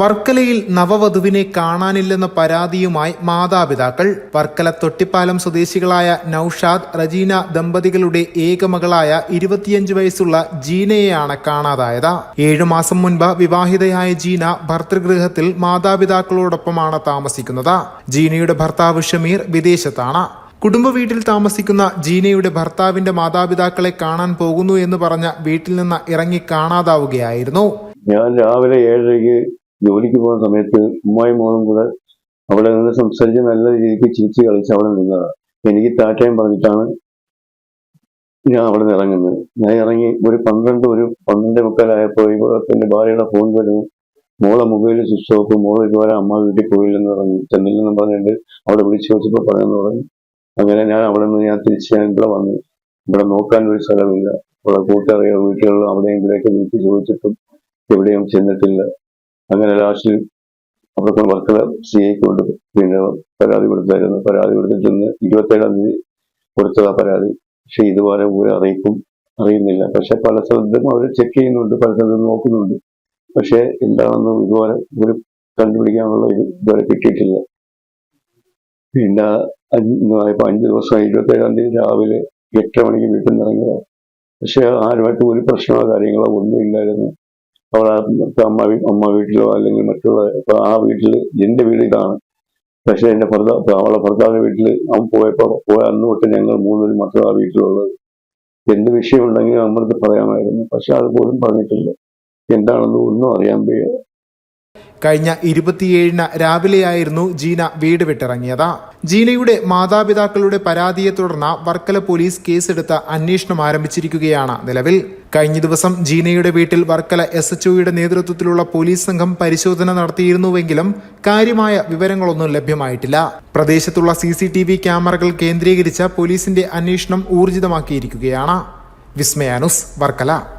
വർക്കലയിൽ നവവധുവിനെ കാണാനില്ലെന്ന പരാതിയുമായി മാതാപിതാക്കൾ. വർക്കല തൊട്ടിപ്പാലം സ്വദേശികളായ നൌഷാദ് റജീന ദമ്പതികളുടെ ഏകമകളായ ഇരുപത്തിയഞ്ച് വയസ്സുള്ള ജീനയെയാണ് കാണാതായത്. ഏഴു മാസം മുൻപ് വിവാഹിതയായ ജീന ഭർത്തൃഗൃഹത്തിൽ മാതാപിതാക്കളോടൊപ്പമാണ് താമസിക്കുന്നത്. ജീനയുടെ ഭർത്താവ് ഷമീർ വിദേശത്താണ്. കുടുംബ വീട്ടിൽ താമസിക്കുന്ന ജീനയുടെ ഭർത്താവിന്റെ മാതാപിതാക്കളെ കാണാൻ പോകുന്നു എന്ന് പറഞ്ഞ വീട്ടിൽ നിന്ന് ഇറങ്ങി കാണാതാവുകയായിരുന്നു. ഞാൻ രാവിലെ ഏഴരയ്ക്ക് ജോലിക്ക് പോകുന്ന സമയത്ത് ഉമ്മായും മോളും കൂടെ അവിടെ നിന്ന് സംസാരിച്ച് നല്ല രീതിക്ക് ചിരിച്ച് കളിച്ച് അവിടെ നിന്നതാണ്. എനിക്ക് താറ്റയും പറഞ്ഞിട്ടാണ് ഞാൻ അവിടെ നിന്ന് ഇറങ്ങുന്നത്. ഞാൻ ഇറങ്ങി ഒരു പന്ത്രണ്ട് ഒരു പന്ത്രണ്ട് മുക്കാലായപ്പോൾ എന്റെ ഭാര്യയുടെ ഫോൺ വരുന്നു. മോളെ മൊബൈലിൽ സ്വിച്ച് ഓഫ് മോൾ ഇതുവരെ അമ്മ വീട്ടിൽ പോയില്ലെന്ന് പറഞ്ഞു. ചെന്നില്ലെന്ന് പറഞ്ഞിട്ട് അവിടെ വിളിച്ചു ചോദിച്ചപ്പോൾ പറയാമെന്ന് പറഞ്ഞു അങ്ങനെ ഞാൻ അവിടെ നിന്ന് ഞാൻ തിരിച്ച് ഞാൻ ഇവിടെ വന്നു. ഇവിടെ നോക്കാൻ ഒരു സ്ഥലമില്ല. ഇവിടെ കൂട്ടറിയോ വീട്ടുകളിലോ അവിടെയും ഇവിടെയൊക്കെ വീട്ടിൽ ചോദിച്ചിട്ടും എവിടെയും ചെന്നിട്ടില്ല. അങ്ങനെ ലാസ്റ്റ് അവിടെ വർക്കല സി ഐക്ക് കൊണ്ട് പിന്നെ പരാതി കൊടുത്തായിരുന്നു. പരാതി കൊടുത്തിട്ട് ഇരുപത്തേഴാം തീയതി കൊടുത്തതാ പരാതി. പക്ഷെ ഇതുപോലെ ഒരു അറിയിക്കും അറിയുന്നില്ല. പക്ഷെ പല സ്ഥലത്തും അവർ ചെക്ക് ചെയ്യുന്നുണ്ട് പല സ്ഥലത്തും നോക്കുന്നുണ്ട്. പക്ഷെ എന്താണെന്ന് ഇതുപോലെ ഒരു കണ്ടുപിടിക്കാനുള്ള ഇത് ഇതുവരെ കിട്ടിയിട്ടില്ല. പിന്നെ അഞ്ച് അഞ്ച് ദിവസം ഇരുപത്തേഴാം തീയതി രാവിലെ എട്ട് മണിക്ക് വീട്ടിൽ നിന്ന് ഇറങ്ങിയതാണ് പക്ഷെ ആരുമായിട്ട് ഒരു പ്രശ്നമോ കാര്യങ്ങളോ ഒന്നും ഇല്ലായിരുന്നു. അവളെ അമ്മ അമ്മ വീട്ടിലോ അല്ലെങ്കിൽ മറ്റുള്ള ഇപ്പൊ ആ വീട്ടിൽ എന്റെ വീട് ഇതാണ്. പക്ഷെ എന്റെ ഭർത്താവ് അവളെ ഭർത്താവിന്റെ വീട്ടിൽ അവൻ പോയപ്പോ പോയ അന്ന് തൊട്ട് ഞങ്ങൾ മൂന്നുപേരും മാത്രം ആ വീട്ടിലുള്ളത് എന്ത് വിഷയം ഉണ്ടെങ്കിലും നമ്മളത് പറയാമായിരുന്നു. പക്ഷെ അത് പോലും പറഞ്ഞിട്ടില്ല. എന്താണെന്ന് ഒന്നും അറിയാൻ വയ്യ. കഴിഞ്ഞ ഇരുപത്തിയേഴിന് രാവിലെയായിരുന്നു ജീന വീട് വിട്ടിറങ്ങിയത്. ജീനയുടെ മാതാപിതാക്കളുടെ പരാതിയെ തുടർന്ന് വർക്കല പോലീസ് കേസെടുത്ത് അന്വേഷണം ആരംഭിച്ചിരിക്കുകയാണ് നിലവിൽ. കഴിഞ്ഞ ദിവസം ജീനയുടെ വീട്ടിൽ വർക്കല എസ് എച്ച് നേതൃത്വത്തിലുള്ള പോലീസ് സംഘം പരിശോധന നടത്തിയിരുന്നുവെങ്കിലും കാര്യമായ വിവരങ്ങളൊന്നും ലഭ്യമായിട്ടില്ല. പ്രദേശത്തുള്ള സി സി ടി വി ക്യാമറകൾ കേന്ദ്രീകരിച്ച പോലീസിന്റെ അന്വേഷണം ഊർജിതമാക്കിയിരിക്കുകയാണ്. വിസ്മയാനുസ് വർക്കല.